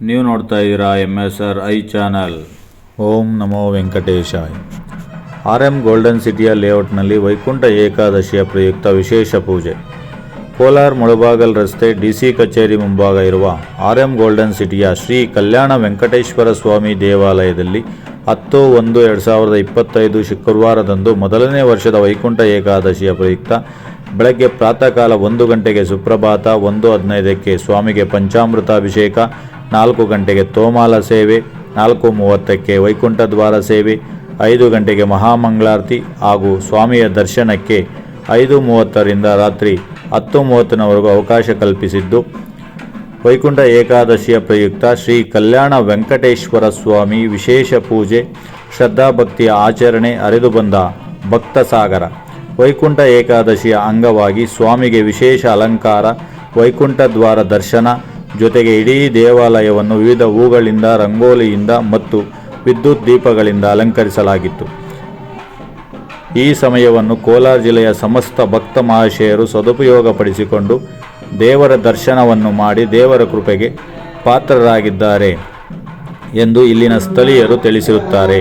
ನೀವು ನೋಡ್ತಾ ಇದ್ದೀರಾ M S R I channel. ಓಂ ನಮೋ ವೆಂಕಟೇಶ ಆರ್ ಎಂ ಗೋಲ್ಡನ್ ಸಿಟಿಯ ಲೇಔಟ್ನಲ್ಲಿ ವೈಕುಂಠ ಏಕಾದಶಿಯ ಪ್ರಯುಕ್ತ ವಿಶೇಷ ಪೂಜೆ. ಕೋಲಾರ್ ಮುಳಬಾಗಲ್ ರಸ್ತೆ ಡಿಸಿ ಕಚೇರಿ ಮುಂಭಾಗ ಇರುವ ಆರ್ ಎಂ ಗೋಲ್ಡನ್ ಸಿಟಿಯ ಶ್ರೀ ಕಲ್ಯಾಣ ವೆಂಕಟೇಶ್ವರ ಸ್ವಾಮಿ ದೇವಾಲಯದಲ್ಲಿ ಹತ್ತು ಒಂದು ಎರಡು ಸಾವಿರದ ಇಪ್ಪತ್ತೈದು ಶುಕ್ರವಾರದಂದು ಮೊದಲನೇ ವರ್ಷದ ವೈಕುಂಠ ಏಕಾದಶಿಯ ಪ್ರಯುಕ್ತ ಬೆಳಗ್ಗೆ ಪ್ರಾತಃ ಕಾಲ ಒಂದು ಗಂಟೆಗೆ ಸುಪ್ರಭಾತ ಒಂದು ಹದಿನೈದಕ್ಕೆ ಸ್ವಾಮಿಗೆ ಪಂಚಾಮೃತಾಭಿಷೇಕ ನಾಲ್ಕು ಗಂಟೆಗೆ ತೋಮಾಲ ಸೇವೆ, ನಾಲ್ಕು ಮೂವತ್ತಕ್ಕೆ ವೈಕುಂಠ ದ್ವಾರ ಸೇವೆ, ಐದು ಗಂಟೆಗೆ ಮಹಾಮಂಗಳಾರತಿ ಹಾಗೂ ಸ್ವಾಮಿಯ ದರ್ಶನಕ್ಕೆ ಐದು ಮೂವತ್ತರಿಂದ ರಾತ್ರಿ ಹತ್ತು ಮೂವತ್ತನವರೆಗೂ ಅವಕಾಶ ಕಲ್ಪಿಸಿದ್ದು. ವೈಕುಂಠ ಏಕಾದಶಿಯ ಪ್ರಯುಕ್ತ ಶ್ರೀ ಕಲ್ಯಾಣ ವೆಂಕಟೇಶ್ವರ ಸ್ವಾಮಿ ವಿಶೇಷ ಪೂಜೆ ಶ್ರದ್ಧಾಭಕ್ತಿಯ ಆಚರಣೆ ಅರೆದು ಬಂದ ಭಕ್ತ ಸಾಗರ. ವೈಕುಂಠ ಏಕಾದಶಿಯ ಅಂಗವಾಗಿ ಸ್ವಾಮಿಗೆ ವಿಶೇಷ ಅಲಂಕಾರ, ವೈಕುಂಠ ದ್ವಾರ ದರ್ಶನ ಜೊತೆಗೆ ಇಡೀ ದೇವಾಲಯವನ್ನು ವಿವಿಧ ಹೂಗಳಿಂದ, ರಂಗೋಲಿಯಿಂದ ಮತ್ತು ವಿದ್ಯುತ್ ದೀಪಗಳಿಂದ ಅಲಂಕರಿಸಲಾಗಿತ್ತು. ಈ ಸಮಯವನ್ನು ಕೋಲಾರ ಜಿಲ್ಲೆಯ ಸಮಸ್ತ ಭಕ್ತ ಮಹಾಶಯರು ಸದುಪಯೋಗಪಡಿಸಿಕೊಂಡು ದೇವರ ದರ್ಶನವನ್ನು ಮಾಡಿ ದೇವರ ಕೃಪೆಗೆ ಪಾತ್ರರಾಗಿದ್ದಾರೆ ಎಂದು ಇಲ್ಲಿನ ಸ್ಥಳೀಯರು ತಿಳಿಸಿರುತ್ತಾರೆ.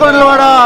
ಹೇಳ್ಕೊಂಡ್ಲವಾಡ ವೆಂಕಟರಮಣ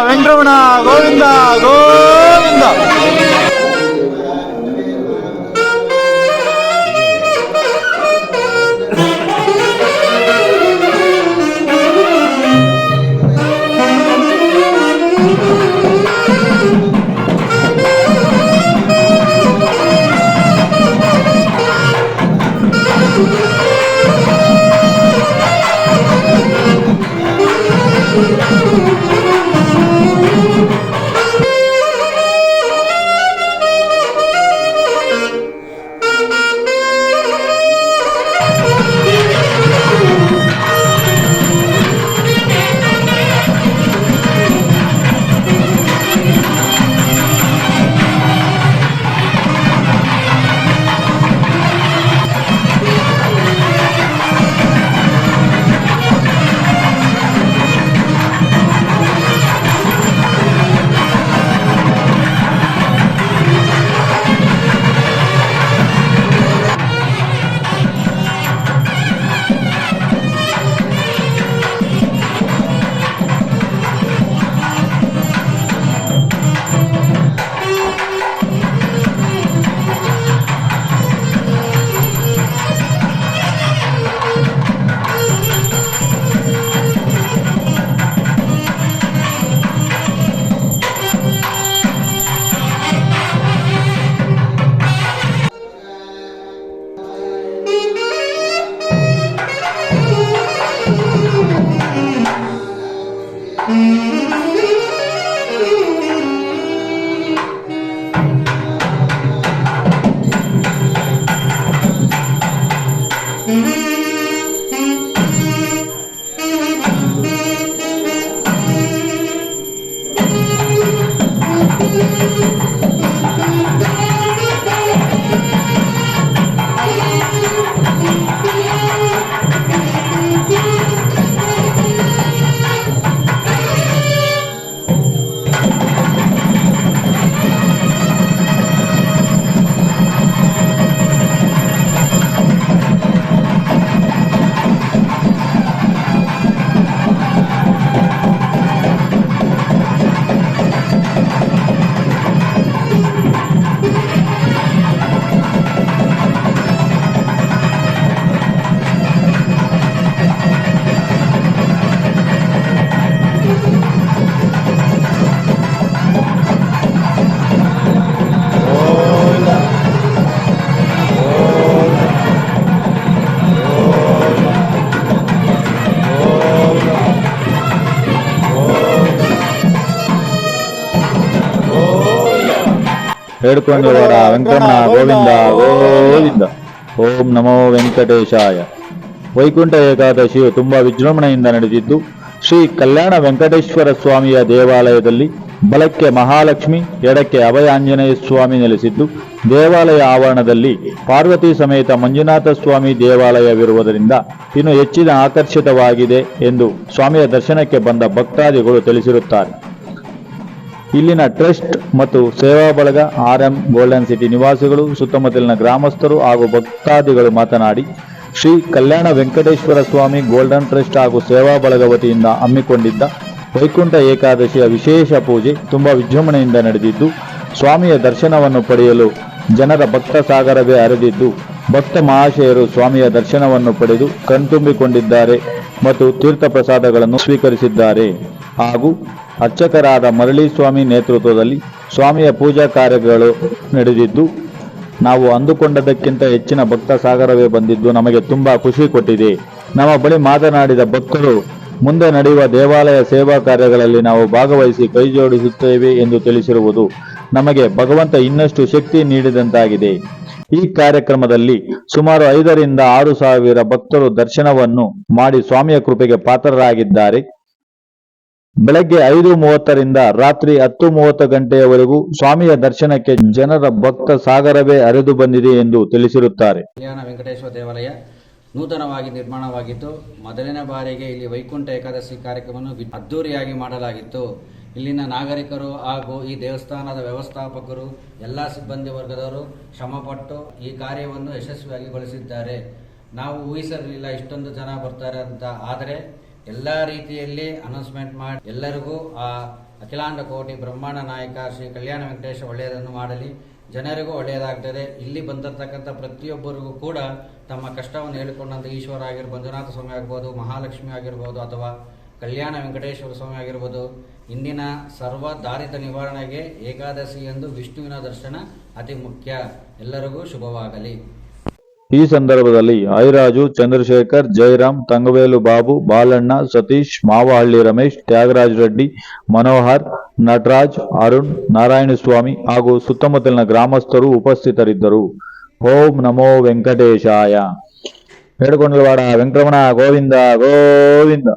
ಬೇಡ್ಕೊಂಡವಾಡ ವೆಂಕಣ್ಣ ಗೋವಿಂದ ಗೋವಿಂದ. ಓಂ ನಮೋ ವೆಂಕಟೇಶಾಯ. ವೈಕುಂಠ ಏಕಾದಶಿಯು ತುಂಬಾ ವಿಜೃಂಭಣೆಯಿಂದ ನಡೆದಿದ್ದು, ಶ್ರೀ ಕಲ್ಯಾಣ ವೆಂಕಟೇಶ್ವರ ಸ್ವಾಮಿಯ ದೇವಾಲಯದಲ್ಲಿ ಬಲಕ್ಕೆ ಮಹಾಲಕ್ಷ್ಮಿ, ಎಡಕ್ಕೆ ಅಭಯ ಆಂಜನೇಯ ಸ್ವಾಮಿ ನೆಲೆಸಿದ್ದು, ದೇವಾಲಯ ಆವರಣದಲ್ಲಿ ಪಾರ್ವತಿ ಸಮೇತ ಮಂಜುನಾಥ ಸ್ವಾಮಿ ದೇವಾಲಯವಿರುವುದರಿಂದ ಇನ್ನು ಹೆಚ್ಚಿನ ಆಕರ್ಷಿತವಾಗಿದೆ ಎಂದು ಸ್ವಾಮಿಯ ದರ್ಶನಕ್ಕೆ ಬಂದ ಭಕ್ತಾದಿಗಳು ತಿಳಿಸಿರುತ್ತಾರೆ. ಇಲ್ಲಿನ ಟ್ರಸ್ಟ್ ಮತ್ತು ಸೇವಾ ಬಳಗ ಆರ್ಎಂ ಗೋಲ್ಡನ್ ಸಿಟಿ ನಿವಾಸಿಗಳು, ಸುತ್ತಮುತ್ತಲಿನ ಗ್ರಾಮಸ್ಥರು ಹಾಗೂ ಭಕ್ತಾದಿಗಳು ಮಾತನಾಡಿ, ಶ್ರೀ ಕಲ್ಯಾಣ ವೆಂಕಟೇಶ್ವರ ಸ್ವಾಮಿ ಗೋಲ್ಡನ್ ಟ್ರಸ್ಟ್ ಹಾಗೂ ಸೇವಾ ಬಳಗ ವತಿಯಿಂದ ಹಮ್ಮಿಕೊಂಡಿದ್ದ ವೈಕುಂಠ ಏಕಾದಶಿಯ ವಿಶೇಷ ಪೂಜೆ ತುಂಬಾ ವಿಜೃಂಭಣೆಯಿಂದ ನಡೆದಿದ್ದು, ಸ್ವಾಮಿಯ ದರ್ಶನವನ್ನು ಪಡೆಯಲು ಜನರ ಭಕ್ತ ಸಾಗರವೇ ಹರಿದಿದ್ದು ಭಕ್ತ ಮಹಾಶಯರು ಸ್ವಾಮಿಯ ದರ್ಶನವನ್ನು ಪಡೆದು ಕಣ್ತುಂಬಿಕೊಂಡಿದ್ದಾರೆ ಮತ್ತು ತೀರ್ಥ ಪ್ರಸಾದಗಳನ್ನು ಸ್ವೀಕರಿಸಿದ್ದಾರೆ ಹಾಗೂ ಅರ್ಚಕರಾದ ಮರಳಿ ಸ್ವಾಮಿ ನೇತೃತ್ವದಲ್ಲಿ ಸ್ವಾಮಿಯ ಪೂಜಾ ಕಾರ್ಯಗಳು ನಡೆದಿದ್ದು, ನಾವು ಅಂದುಕೊಂಡದಕ್ಕಿಂತ ಹೆಚ್ಚಿನ ಭಕ್ತ ಸಾಗರವೇ ಬಂದಿದ್ದು ನಮಗೆ ತುಂಬಾ ಖುಷಿ ಕೊಟ್ಟಿದೆ. ನಮ್ಮ ಬಳಿ ಮಾತನಾಡಿದ ಭಕ್ತರು, ಮುಂದೆ ನಡೆಯುವ ದೇವಾಲಯ ಸೇವಾ ಕಾರ್ಯಗಳಲ್ಲಿ ನಾವು ಭಾಗವಹಿಸಿ ಕೈಜೋಡಿಸುತ್ತೇವೆ ಎಂದು ತಿಳಿಸಿರುವುದು ನಮಗೆ ಭಗವಂತ ಇನ್ನಷ್ಟು ಶಕ್ತಿ ನೀಡಿದಂತಾಗಿದೆ. ಈ ಕಾರ್ಯಕ್ರಮದಲ್ಲಿ ಸುಮಾರು ಐದರಿಂದ ಆರು ಸಾವಿರ ಭಕ್ತರು ದರ್ಶನವನ್ನು ಮಾಡಿ ಸ್ವಾಮಿಯ ಕೃಪೆಗೆ ಪಾತ್ರರಾಗಿದ್ದಾರೆ. ಬೆಳಗ್ಗೆ ಐದು ಮೂವತ್ತರಿಂದ ರಾತ್ರಿ ಹತ್ತು ಮೂವತ್ತು ಗಂಟೆಯವರೆಗೂ ಸ್ವಾಮಿಯ ದರ್ಶನಕ್ಕೆ ಜನರ ಭಕ್ತ ಸಾಗರವೇ ಹರಿದು ಬಂದಿದೆ ಎಂದು ತಿಳಿಸಿರುತ್ತಾರೆ. ಕಲ್ಯಾಣ ವೆಂಕಟೇಶ್ವರ ದೇವಾಲಯ ನೂತನವಾಗಿ ನಿರ್ಮಾಣವಾಗಿತ್ತು ಮೊದಲನೇ ಬಾರಿಗೆ ಇಲ್ಲಿ ವೈಕುಂಠ ಏಕಾದಶಿ ಕಾರ್ಯಕ್ರಮವನ್ನು ಅದ್ದೂರಿಯಾಗಿ ಮಾಡಲಾಗಿತ್ತು. ಇಲ್ಲಿನ ನಾಗರಿಕರು ಹಾಗೂ ಈ ದೇವಸ್ಥಾನದ ವ್ಯವಸ್ಥಾಪಕರು, ಎಲ್ಲ ಸಿಬ್ಬಂದಿ ವರ್ಗದವರು ಶ್ರಮಪಟ್ಟು ಈ ಕಾರ್ಯವನ್ನು ಯಶಸ್ವಿಯಾಗಿ ಗೊಳಿಸಿದ್ದಾರೆ. ನಾವು ಊಹಿಸಿರಲಿಲ್ಲ ಇಷ್ಟೊಂದು ಜನ ಬರ್ತಾರೆ ಅಂತ, ಆದರೆ ಎಲ್ಲ ರೀತಿಯಲ್ಲಿ ಅನೌನ್ಸ್ಮೆಂಟ್ ಮಾಡಿ ಎಲ್ಲರಿಗೂ ಆ ಅಖಿಲಾಂಡ ಕೋಟಿ ಬ್ರಹ್ಮಾಂಡ ನಾಯಕ ಶ್ರೀ ಕಲ್ಯಾಣ ವೆಂಕಟೇಶ ಒಳ್ಳೆಯದನ್ನು ಮಾಡಲಿ. ಜನರಿಗೂ ಒಳ್ಳೆಯದಾಗ್ತದೆ. ಇಲ್ಲಿ ಬಂದಿರತಕ್ಕಂಥ ಪ್ರತಿಯೊಬ್ಬರಿಗೂ ಕೂಡ ತಮ್ಮ ಕಷ್ಟವನ್ನು ಹೇಳಿಕೊಂಡಂಥ ಈಶ್ವರ ಆಗಿರ್ಬೋದು, ಮಂಜುನಾಥ ಸ್ವಾಮಿ ಆಗಿರ್ಬೋದು, ಮಹಾಲಕ್ಷ್ಮಿ ಆಗಿರ್ಬೋದು ಅಥವಾ ಕಲ್ಯಾಣ ವೆಂಕಟೇಶ್ವರ ಸ್ವಾಮಿ ಆಗಿರ್ಬೋದು, ಇಂದಿನ ಸರ್ವ ದಾರಿತ ನಿವಾರಣೆಗೆ ಏಕಾದಶಿ ಎಂದು ವಿಷ್ಣುವಿನ ದರ್ಶನ ಅತಿ ಮುಖ್ಯ. ಎಲ್ಲರಿಗೂ ಶುಭವಾಗಲಿ. ಈ ಸಂದರ್ಭದಲ್ಲಿ ಐರಾಜು ಚಂದ್ರಶೇಖರ್ ಜಯರಾಮ್ ತಂಗವೇಲು ಬಾಬು, ಬಾಲಣ್ಣ, ಸತೀಶ್, ಮಾವಹಳ್ಳಿ ರಮೇಶ್, ತ್ಯಾಗರಾಜ್ ರೆಡ್ಡಿ, ಮನೋಹರ್, ನಟರಾಜ್, ಅರುಣ್, ನಾರಾಯಣಸ್ವಾಮಿ ಹಾಗೂ ಸುತ್ತಮುತ್ತಲಿನ ಗ್ರಾಮಸ್ಥರು ಉಪಸ್ಥಿತರಿದ್ದರು. ಓಂ ನಮೋ ವೆಂಕಟೇಶಾಯ. ಬೇಡ್ಕೊಂಡವಾಡ ವೆಂಕಟರಮಣ ಗೋವಿಂದ ಗೋವಿಂದ.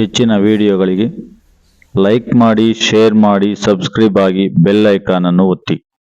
ಹೆಚ್ಚಿನ ವಿಡಿಯೋಗಳಿಗೆ ಲೈಕ್ ಮಾಡಿ ಶೇರ್ ಮಾಡಿ ಸಬ್ಸ್ಕ್ರೈಬ್ ಆಗಿ ಬೆಲ್ ಐಕಾನ್ ಅನ್ನು ಒತ್ತಿ.